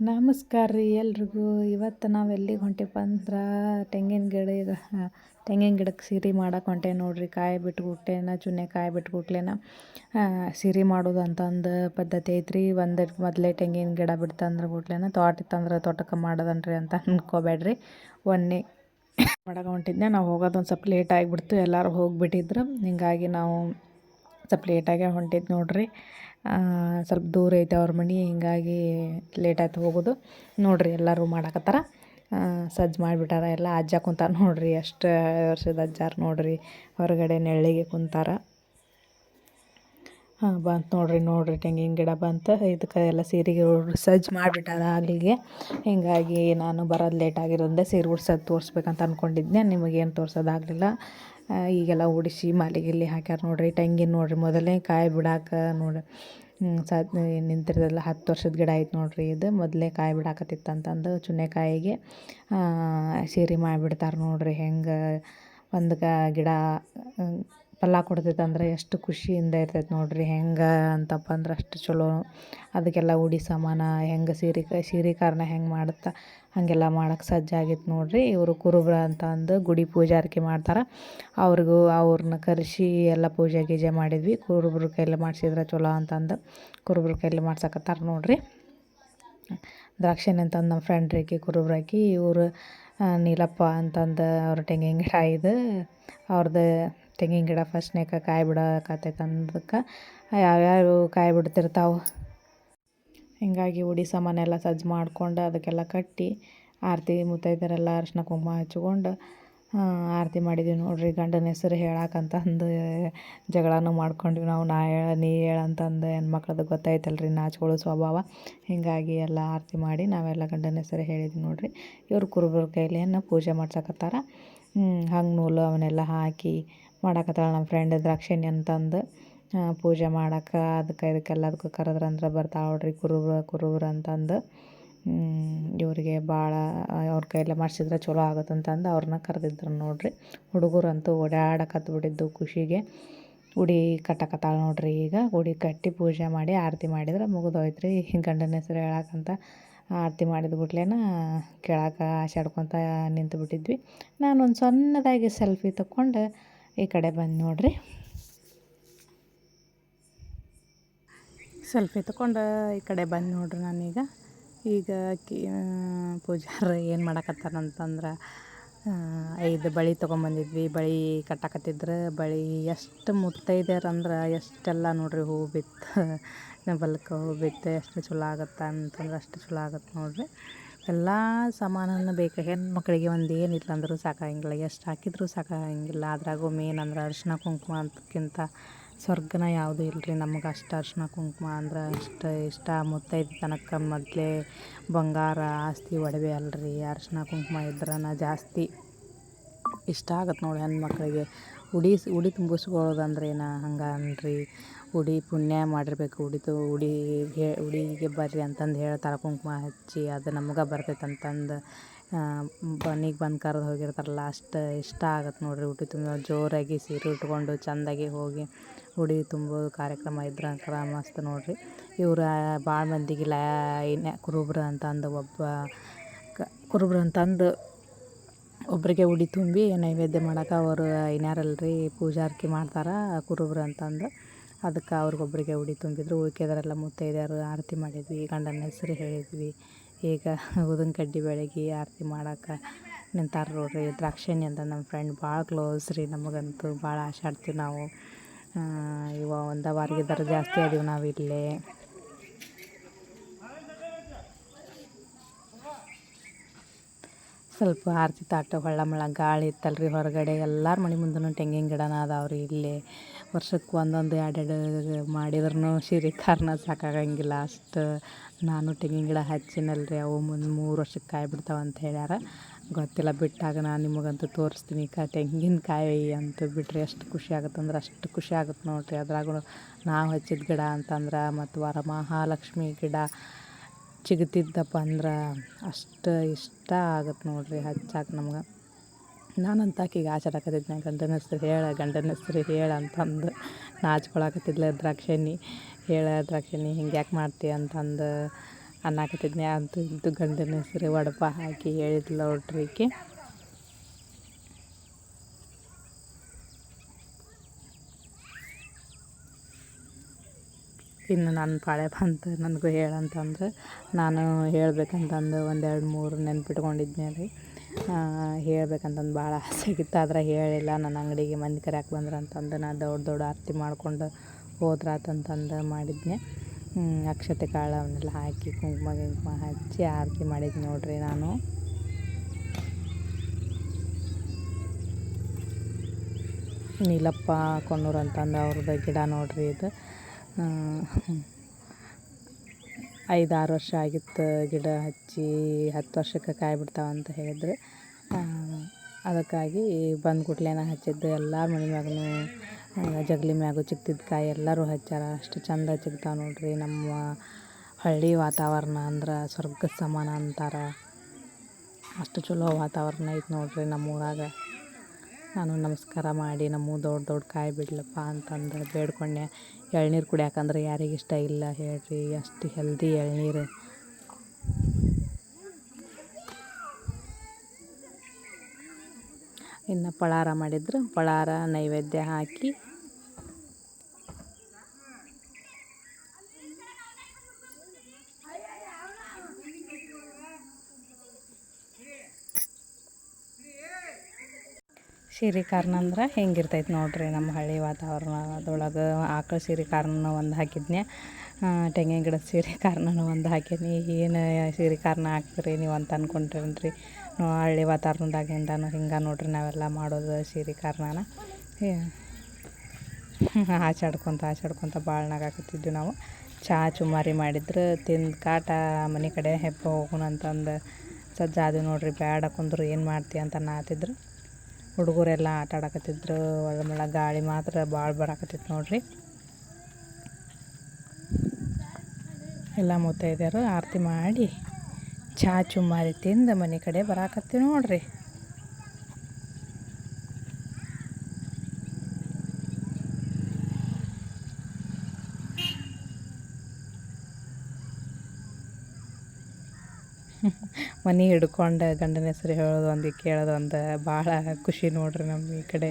ನಮಸ್ಕಾರ ರೀ ಎಲ್ರಿಗೂ. ಇವತ್ತು ನಾವು ಎಲ್ಲಿಗೆ ಹೊಂಟಿಪ್ಪ ಅಂದ್ರೆ ತೆಂಗಿನ ಗಿಡ ತೆಂಗಿನ ಗಿಡಕ್ಕೆ ಸಿರಿ ಮಾಡಕ್ಕೆ ಹೊಂಟೆ ನೋಡಿರಿ. ಕಾಯಿ ಬಿಟ್ಟು ಚುನೆ ಕಾಯಿ ಬಿಟ್ಟು ಗುಟ್ಲೇನ ಸಿರಿ ಮಾಡೋದು ಅಂತಂದು ಪದ್ಧತಿ ಐತ್ರಿ. ಒಂದು ಮೊದಲೇ ತೆಂಗಿನ ಗಿಡ ಬಿಡ್ತಂದ್ರೆ ಬಿಟ್ಲೇನ ತೋಟ ಇತ್ತಂದ್ರೆ ತೋಟಕ್ಕೆ ಮಾಡೋದನ್ರಿ ಅಂತ ಅನ್ಕೋಬೇಡ್ರಿ ಒನ್ನೆ ಮಾಡಕ್ಕೆ ಹೊಂಟಿದ್ದೆ ನಾವು ಹೋಗೋದು ಒಂದು ಸ್ವಲ್ಪ ಲೇಟ್ ಆಗಿಬಿಡ್ತು. ಎಲ್ಲರೂ ಹೋಗಿಬಿಟ್ಟಿದ್ರು. ಹಿಂಗಾಗಿ ನಾವು ಸ್ವಲ್ಪ ಲೇಟಾಗೆ ಹೊಂಟಿದ್ದು ನೋಡಿರಿ. ಸ್ವಲ್ಪ ದೂರ ಐತೆ ಅವ್ರ ಮನೆ, ಹಿಂಗಾಗಿ ಲೇಟ್ ಆಯ್ತು ಹೋಗೋದು. ನೋಡಿರಿ ಎಲ್ಲರೂ ಮಾಡಕತ್ತಾರ. ಸಜ್ಜು ಮಾಡಿಬಿಟ್ಟಾರ ಎಲ್ಲ. ಅಜ್ಜ ಕುಂತಾರ ನೋಡಿರಿ, ಎಷ್ಟು ವರ್ಷದ ಅಜ್ಜಾರ ನೋಡಿರಿ. ಹೊರಗಡೆ ನೆರಳಿಗೆ ಕುಂತಾರ. ಹಾಂ, ಬಂತು ನೋಡಿರಿ ನೋಡಿರಿ ತೆಂಗಿನ ಗಿಡ ಬಂತು. ಇದಕ್ಕೆ ಎಲ್ಲ ಸೀರೆಗೆ ಸಜ್ಜು ಮಾಡಿಬಿಟ್ಟಾರ ಅಲ್ಲಿಗೆ. ಹೀಗಾಗಿ ನಾನು ಬರೋದು ಲೇಟ್ ಆಗಿರೋದ್ರಿಂದ ಸೀರೆ ಉಡ್ಸೋದು ತೋರಿಸ್ಬೇಕಂತ ಅಂದ್ಕೊಂಡಿದ್ದೆ ನಿಮಗೇನು ತೋರ್ಸೋದಾಗಲಿಲ್ಲ ಈಗೆಲ್ಲ ಓಡಿಸಿ ಮಾಲೆ ಹಾಕ್ಯಾರ ನೋಡಿರಿ, ತೆಂಗಿನ ನೋಡಿರಿ ಮೊದಲೇ ಕಾಯಿ ಬಿಡಾಕ ನೋಡಿ ಸಾತ್ ನಿಂತಿರೋದೆಲ್ಲ ಹತ್ತು ವರ್ಷದ ಗಿಡ ಐತೆ ನೋಡಿರಿ ಇದು. ಮೊದಲೇ ಕಾಯಿ ಬಿಡಾಕತ್ತಿತ್ತು ಅಂತಂದು ಚುನ್ನೆಕಾಯಿಗೆ ಸೀರೆ ಮಾಡಿಬಿಡ್ತಾರೆ ನೋಡಿರಿ ಹೆಂಗೆ ಒಂದು ಗಿಡ ಫಲ ಕೊಡ್ತೈತೆ ಅಂದ್ರೆ ಎಷ್ಟು ಖುಷಿಯಿಂದ ಇರ್ತೈತೆ ನೋಡಿರಿ. ಹೆಂಗೆ ಅಂತಪ್ಪ ಅಂದ್ರೆ ಅಷ್ಟು ಚಲೋ. ಅದಕ್ಕೆಲ್ಲ ಉಡಿ ಸಮಾನ, ಹೆಂಗೆ ಸೀರೆ ಸೀರೆ ಕಾರಣ ಹೆಂಗೆ ಮಾಡುತ್ತಾ ಹಾಗೆಲ್ಲ ಮಾಡಕ್ಕೆ ಸಜ್ಜಾಗಿತ್ತು ನೋಡಿರಿ. ಇವರು ಕುರುಬ್ರ ಅಂತ ಅಂದು ಗುಡಿ ಪೂಜಾರಿಕೆ ಮಾಡ್ತಾರೆ. ಅವ್ರಿಗೂ ಅವ್ರನ್ನ ಕರೆಸಿ ಎಲ್ಲ ಪೂಜೆ ಗೀಜೆ ಮಾಡಿದ್ವಿ. ಕುರುಬ್ರ ಕೈಲಿ ಮಾಡಿಸಿದ್ರೆ ಚಲೋ ಅಂತಂದು ಕುರುಬ್ರ ಕೈಲಿ ಮಾಡ್ಸಕತ್ತಾರೆ ನೋಡಿರಿ. ದ್ರಾಕ್ಷಿಣಿ ಅಂತಂದು ನಮ್ಮ ಫ್ರೆಂಡ್ ರೇಖಿ ಕುರುಬ್ರಾಕಿ ಇವರು ನೀಲಪ್ಪ ಅಂತಂದು ಅವ್ರ ತೆಂಗಿನ ಗಿಡ ಇದು ಅವ್ರದ್ದು ತೆಂಗಿನ ಗಿಡ ಫಸ್ಟ್ನೇಕ ಕಾಯಿ ಬಿಡಕತ್ತೈತೆ ಅಂದಕ್ಕೆ ಯಾವ್ಯಾವ ಕಾಯಿ ಬಿಡ್ತಿರ್ತಾವೆ. ಹೀಗಾಗಿ ಉಡಿ ಸಾಮಾನೆಲ್ಲ ಸಜ್ಜು ಮಾಡ್ಕೊಂಡು ಅದಕ್ಕೆಲ್ಲ ಕಟ್ಟಿ ಆರತಿ ಮುತ್ತೈದರೆಲ್ಲ ಅರ್ಶಿನ ಕುಂಕುಮ ಹಚ್ಕೊಂಡು ಆರತಿ ಮಾಡಿದ್ದೀವಿ ನೋಡ್ರಿ. ಗಂಡನ ಹೆಸರು ಹೇಳಕ್ಕಂತ ಅಂದು ಜಗಳನೂ ಮಾಡ್ಕೊಂಡ್ವಿ ನಾವು. ನಾ ಹೇಳ, ನೀ ಹೇಳಂತಂದು ಹೆಣ್ಮಕ್ಳದ್ದು ಗೊತ್ತಾಯ್ತಲ್ಲ ರೀ ನಾಚ್ಕೊಳ್ಳೋ ಸ್ವಭಾವ. ಹೀಗಾಗಿ ಎಲ್ಲ ಆರತಿ ಮಾಡಿ ನಾವೆಲ್ಲ ಗಂಡನ ಹೆಸರು ಹೇಳಿದ್ವಿ ನೋಡಿರಿ. ಇವ್ರು ಕುರುಬರ ಕೈಲಿಯನ್ನು ಪೂಜೆ ಮಾಡ್ಸಕತ್ತಾರ. ಹಂಗೆ ನೂಲು ಅವನ್ನೆಲ್ಲ ಹಾಕಿ ಮಾಡಾಕತ್ತಾಳ ನಮ್ಮ ಫ್ರೆಂಡ್ ದ್ರಾಕ್ಷಿಣಿ ಅಂತಂದು ಪೂಜೆ ಮಾಡಕ್ಕೆ ಅದಕ್ಕೆ ಇದಕ್ಕೆ ಎಲ್ಲದಕ್ಕೂ ಕರೆದ್ರಂದ್ರೆ ಬರ್ತಾವೆ ನೋಡ್ರಿ ಕುರುಬ್ರ ಕುರುಬ್ರ ಅಂತಂದು. ಇವರಿಗೆ ಭಾಳ ಅವ್ರ ಕೈಯಲ್ಲಿ ಮಾಡಿಸಿದ್ರೆ ಚಲೋ ಆಗುತ್ತಂತಂದು ಅವ್ರನ್ನ ಕರೆದಿದ್ರು ನೋಡ್ರಿ. ಹುಡುಗರಂತೂ ಓಡಾಡಕತ್ತು ಬಿಟ್ಟಿದ್ದು ಖುಷಿಗೆ. ಉಡಿ ಕಟ್ಟಕತ್ತಾಳೆ ನೋಡ್ರಿ ಈಗ, ಉಡಿ ಕಟ್ಟಿ ಪೂಜೆ ಮಾಡಿ ಆರತಿ ಮಾಡಿದ್ರೆ ಮುಗಿದೋಯ್ತು ರೀ ಗಂಡನ ಹೆಸರು ಹೇಳಕ್ಕಂತ ಆರತಿ ಮಾಡಿದ ಬಿಟ್ಲೇನ ಕೆಳಗೆ ಆಶಾಡ್ಕೊತ ನಿಂತು ಬಿಟ್ಟಿದ್ವಿ ನಾನು ಒಂದು ಸಣ್ಣದಾಗಿ ಸೆಲ್ಫಿ ತಕ್ಕೊಂಡು ಈ ಕಡೆ ಬಂದು ನೋಡಿರಿ. ಸೆಲ್ಫಿ ತಗೊಂಡು ಈ ಕಡೆ ಬಂದು ನೋಡ್ರಿ ನಾನೀಗ. ಈಗ ಕಿ ಪೂಜಾರ ಏನು ಮಾಡಕತ್ತಾರಂತಂದ್ರೆ ಐದು ಬಳಿ ತೊಗೊಂಬಂದಿದ್ವಿ ಬಳಿ ಕಟ್ಟಾಕತ್ತಿದ್ರೆ, ಬಳಿ ಎಷ್ಟು ಮುತ್ತೈದ್ಯಾರಂದ್ರೆ ಎಷ್ಟೆಲ್ಲ ನೋಡಿರಿ ಹೂ ಬಿತ್ತು ಬಲ್ಕ ಹೂ ಬಿತ್ತು, ಎಷ್ಟು ಚಲೋ ಆಗತ್ತೆ ಅಂತಂದ್ರೆ ಅಷ್ಟು ಚಲೋ ಆಗತ್ತೆ ನೋಡಿರಿ. ಎಲ್ಲ ಸಾಮಾನನ್ನು ಬೇಕು. ಹೆಣ್ಮಕ್ಳಿಗೆ ಒಂದು ಏನಿಲ್ಲ ಅಂದರೂ ಸಾಕಾಗಂಗಿಲ್ಲ ಎಷ್ಟು ಹಾಕಿದರೂ ಸಾಕಾಗಂಗಿಲ್ಲ ಅದ್ರಾಗೂ ಮೇನ್ ಅಂದ್ರೆ ಅರಿಶಿನ ಕುಂಕುಮ ಅಂತಕ್ಕಿಂತ ಸ್ವರ್ಗನ ಯಾವುದೂ ಇಲ್ಲ ರೀ ನಮ್ಗೆ ಅಷ್ಟು ಅರಿಶಿನ ಕುಂಕುಮ ಅಂದ್ರೆ ಅಷ್ಟು ಇಷ್ಟ. ಮುತ್ತೈದು ತನಕ ಮೊದಲೇ ಬಂಗಾರ, ಆಸ್ತಿ, ಒಡವೆ ಅಲ್ರಿ. ಅರಿಶಿನ ಕುಂಕುಮ ಇದ್ರನ ಜಾಸ್ತಿ ಇಷ್ಟ ಆಗತ್ತೆ ನೋಡಿ ಹೆಣ್ಮಕ್ಳಿಗೆ. ಉಡಿ ಉಡಿ ತುಂಬಿಸ್ಕೊಳ್ಳೋದಂದ್ರೇನು ಹಂಗೆ ಅನ್ರಿ ಉಡಿ ಪುಣ್ಯ ಮಾಡಿರ್ಬೇಕು. ಉಡಿ ತು, ಉಡಿ ಹೇ, ಉಡಿಗೆ ಬರ್ರಿ ಅಂತಂದು ಹೇಳ್ತಾರೆ ಕುಂಕುಮ ಹಚ್ಚಿ ಅದು ನಮ್ಗೆ ಬರ್ತೈತೆ ಅಂತಂದು ಮನಿಗೆ ಬಂದು ಕರ್ದು ಹೋಗಿರ್ತಾರಲ್ಲ, ಅಷ್ಟು ಇಷ್ಟ ಆಗತ್ತೆ ನೋಡಿರಿ. ಉಡಿ ತುಂಬ ಜೋರಾಗಿ ಸೀರೆ ಉಟ್ಕೊಂಡು ಚೆಂದಾಗಿ ಹೋಗಿ ಉಡಿ ತುಂಬೋದು ಕಾರ್ಯಕ್ರಮ ಇದ್ರೆ ಅಂತ ಮಸ್ತ್ ನೋಡಿರಿ. ಇವ್ರು ಭಾಳ ಮಂದಿಗೆ ಮಂದಿಗಿಲ್ಲ ಇನ್ನು ಕುರುಬ್ರು ಅಂತಂದು ಒಬ್ಬ, ಕ, ಕುರುಬ್ರು ಅಂತಂದು ಒಬ್ಬರಿಗೆ ಉಡಿ ತುಂಬಿ ನೈವೇದ್ಯ ಮಾಡಕ್ಕೆ ಅವರು ಇನ್ಯಾರಲ್ರಿ ಪೂಜಾರ್ಕಿ ಮಾಡ್ತಾರೆ ಕುರುಬ್ರು ಅಂತಂದು. ಅದಕ್ಕೆ ಅವ್ರಿಗೊಬ್ರಿಗೆ ಉಡಿ ತುಂಬಿದ್ರು. ಉಳ್ಕೆದರೆಲ್ಲ ಮುತ್ತೈದೆಯರು ಆರತಿ ಮಾಡಿದ್ವಿ. ಗಂಡನ ಹೆಸರು ಹೇಳಿದ್ವಿ. ಈಗ ಉದನ್ ಕಡ್ಡಿ ಬೆಳಗ್ಗೆ ಆರತಿ ಮಾಡಕ್ಕೆ ನಿಂತಾರ ನೋಡ್ರಿ. ದ್ರಾಕ್ಷಿಣಿ ಅಂತ ನಮ್ಮ ಫ್ರೆಂಡ್ ಭಾಳ ಕ್ಲೋಸ್ ರೀ ನಮಗಂತೂ ಭಾಳ ಆಶಾಡ್ತೀವಿ ನಾವು. ಇವ ಒಂದು ದರ ಜಾಸ್ತಿ ಅದೀವಿ ನಾವು ಇಲ್ಲೇ ಸ್ವಲ್ಪ ಆರತಿ ತಾಟ ಹೊಳ್ಳ ಮಳ ಗಾಳಿ ಇತ್ತಲ್ರಿ ಹೊರಗಡೆ. ಎಲ್ಲರ ಮನೆ ಮುಂದೂ ತೆಂಗಿನ ಗಿಡನ ಅದಾವ್ರಿ ಇಲ್ಲಿ. ವರ್ಷಕ್ಕೆ ಒಂದೊಂದು ಎರಡೆರಡು ಮಾಡಿದ್ರೂ ಕಾರಣ ಸಾಕಾಗಂಗಿಲ್ಲ. ಅಷ್ಟು ನಾನು ತೆಂಗಿನ ಗಿಡ ಹಚ್ಚಿನಲ್ರಿ. ಅವು ಮುಂದೆ ಮೂರು ವರ್ಷಕ್ಕೆ ಕಾಯಿ ಬಿಡ್ತಾವೆ ಅಂತ ಹೇಳ್ಯಾರ. ಗೊತ್ತಿಲ್ಲ, ಬಿಟ್ಟಾಗ ನಾನು ನಿಮಗಂತೂ ತೋರಿಸ್ತೀನಿ. ಕ ತೆಂಗಿನಕಾಯಿ ಅಂತ ಬಿಟ್ಟರೆ ಎಷ್ಟು ಖುಷಿ ಆಗುತ್ತೆ ಅಂದ್ರೆ ಅಷ್ಟು ಖುಷಿ ಆಗುತ್ತೆ ನೋಡಿರಿ. ಅದ್ರಾಗೂ ನಾವು ಹಚ್ಚಿದ ಗಿಡ ಅಂತಂದ್ರೆ ಮತ್ತು ವರಮಹಾಲಕ್ಷ್ಮಿ ಗಿಡ ಚಿಗುತಿದ್ದಪ್ಪ ಅಂದ್ರೆ ಅಷ್ಟು ಇಷ್ಟ ಆಗತ್ತೆ ನೋಡಿರಿ ಹಚ್ಚಾಕ ನಮ್ಗೆ. ನಾನಂತ ಆಕಿಗೆ ಆಚಾಡಕತ್ತಿದ್ದೆ ಗಂಡನ ಹೆಸ್ರು ಹೇಳ, ಗಂಡನ ಹೆಸ್ರು ಹೇಳ ಅಂತಂದು ನಾಚ್ಕೊಳಕತ್ತಿದ್ಲ ದ್ರಾಕ್ಷಿಣಿ ಹೇಳ ದ್ರಾಕ್ಷಿಣಿ ಹಿಂಗೆ ಯಾಕೆ ಮಾಡ್ತಿ ಅಂತಂದು ಅನ್ನಕತ್ತಿದ್ನೆ ಅಂತೂ ಇಂತೂ ಗಂಡನ ಹೆಸ್ರು ಒಡಪ ಹಾಕಿ ಹೇಳಿದ್ಲು ನೋಡ್ರಿ ಈಕಿ ಇನ್ನು ನನ್ನ ಪಾಳೆ ಬಂತು ನನಗೂ ಹೇಳಂತಂದ್ರೆ ನಾನು ಹೇಳ್ಬೇಕಂತಂದು ಒಂದೆರಡು ಮೂರು ನೆನ್ಪಿಟ್ಕೊಂಡಿದ್ದೆ ರೀ ಹೇಳ್ಬೇಕಂತಂದು ಭಾಳ ಆಸೆ ಆಗಿತ್ತು. ಆದ್ರೆ ಹೇಳಿಲ್ಲ. ನನ್ನ ಅಂಗಡಿಗೆ ಮಂದಿ ಕರ್ಯಾಕೆ ಬಂದ್ರೆ ಅಂತಂದು ನಾನು ದೊಡ್ಡ ದೊಡ್ಡ ಆರತಿ ಮಾಡ್ಕೊಂಡು ಹೋದ್ರಾತಂತಂದು ಮಾಡಿದ್ನೆ. ಅಕ್ಷತೆ ಕಾಳು ಅವನ್ನೆಲ್ಲ ಹಾಕಿ ಕುಂಕುಮ ಗಿಂಕುಮ ಹಚ್ಚಿ ಆರತಿ ಮಾಡಿದ್ನಿ ನೋಡಿರಿ ನಾನು. ನೀಲಪ್ಪ ಕೊನ್ನೂರು ಅಂತಂದು ಅವ್ರದ್ದು ಗಿಡ ನೋಡ್ರಿ ಇದು. ಐದು ಆರು ವರ್ಷ ಆಗಿತ್ತು ಗಿಡ ಹಚ್ಚಿ ಹತ್ತು ವರ್ಷಕ್ಕೆ ಕಾಯಿ ಅಂತ ಹೇಳಿದ್ರು. ಅದಕ್ಕಾಗಿ ಬಂದ ಕೂಡ್ಲೆನ ಹಚ್ಚಿದ್ದು ಎಲ್ಲ ಮನೆ ಮ್ಯಾಗೂ ಜಗಲಿ ಮ್ಯಾಗೂ ಚಿಕ್ತಿದ್ದ ಕಾಯಿ ಎಲ್ಲರೂ ಹಚ್ಚಾರ. ಅಷ್ಟು ಚಂದ ಚಿಗ್ತಾವೆ ನೋಡ್ರಿ ನಮ್ಮ ಹಳ್ಳಿ ವಾತಾವರಣ ಅಂದ್ರೆ ಸ್ವರ್ಗ ಸಮಾನ ಅಂತಾರೆ. ಅಷ್ಟು ಚಲೋ ವಾತಾವರಣ ಐತೆ ನೋಡ್ರಿ ನಮ್ಮ ಊರಾಗ. ನಾನು ನಮಸ್ಕಾರ ಮಾಡಿ ನಮ್ಮ ದೊಡ್ಡ ದೊಡ್ಡ ಕಾಯಿ ಬಿಡ್ಲಪ್ಪ ಅಂತಂದು ಬೇಡ್ಕೊಂಡೆ. ಎಳ್ನೀರು ಕುಡಿಯಾಕಂದ್ರೆ ಯಾರಿಗೆ ಇಷ್ಟ ಇಲ್ಲ ಹೇಳ್ರಿ, ಅಷ್ಟು ಹೆಲ್ದಿ ಎಳ್ನೀರು. ಇನ್ನು ಪಳಾರ ಮಾಡಿದ್ರು ಪಳಾರ ನೈವೇದ್ಯ ಹಾಕಿ ಸೀರೆ ಕಾರ್ನ ಅಂದ್ರೆ ಹೆಂಗಿರ್ತೈತೆ ನೋಡಿರಿ ನಮ್ಮ ಹಳ್ಳಿ ವಾತಾವರಣದೊಳಗೆ. ಆಕಳ ಸೀರೆ ಕಾರ್ನ ಒಂದು ಹಾಕಿದ್ನೆ ತೆಂಗಿನ ಗಿಡದ ಸೀರೆ ಕಾರ್ನೂ ಒಂದು ಹಾಕಿದ್ನಿ. ಏನು ಸೀರೆ ಕಾರ್ನ ಹಾಕ್ತೀರಿ ನೀವು ಅಂತ ಅಂದ್ಕೊಂಡ್ರೇನ್ರಿ ಹಳ್ಳಿ ವಾತಾವರಣದಾಗಿಂದನೂ ಹಿಂಗೆ ನೋಡ್ರಿ ನಾವೆಲ್ಲ ಮಾಡೋದು ಸೀರೆ ಕಾರ್ನಾನ ಆಚಾಡ್ಕೊತ ಆಚಾಡ್ಕೊತ ಭಾಳ ನಗಾಕತ್ತಿದ್ವಿ ನಾವು. ಚಹಾ ಚುಮಾರಿ ಮಾಡಿದ್ರೆ. ತಿಂದು ಕಾಟ ಮನೆ ಕಡೆ ಹೆಪ್ಪ ಹೋಗೋಣ ಅಂತಂದು ಸಜ್ಜಾದು ನೋಡ್ರಿ. ಬೇಡ ಕುಂದ್ರು ಏನು ಮಾಡ್ತೀಯ ಅಂತ ಅನ್ನತ್ತಿದ್ರು ಹುಡುಗರೆಲ್ಲ ಆಟ ಆಡಕತ್ತಿದ್ರು ಒಳಮಳ ಗಾಳಿ ಮಾತ್ರ ಭಾಳ ಬರಾಕತ್ತಿತ್ತು ನೋಡ್ರಿ. ಎಲ್ಲ ಮುತ್ತೈದೆಯರು ಆರತಿ ಮಾಡಿ ಚಾಚು ಚುಮ್ಮಾರಿ ತಿಂದು ಮನೆ ಕಡೆ ಬರಾಕತ್ತೀವಿ ನೋಡ್ರಿ. ಮನೆ ಹಿಡ್ಕೊಂಡು ಗಂಡನ ಹೆಸ್ರು ಹೇಳೋದು ಒಂದು ಕೇಳೋದು ಒಂದು ಭಾಳ ಖುಷಿ ನೋಡಿರಿ ನಮ್ಮ ಈ ಕಡೆ.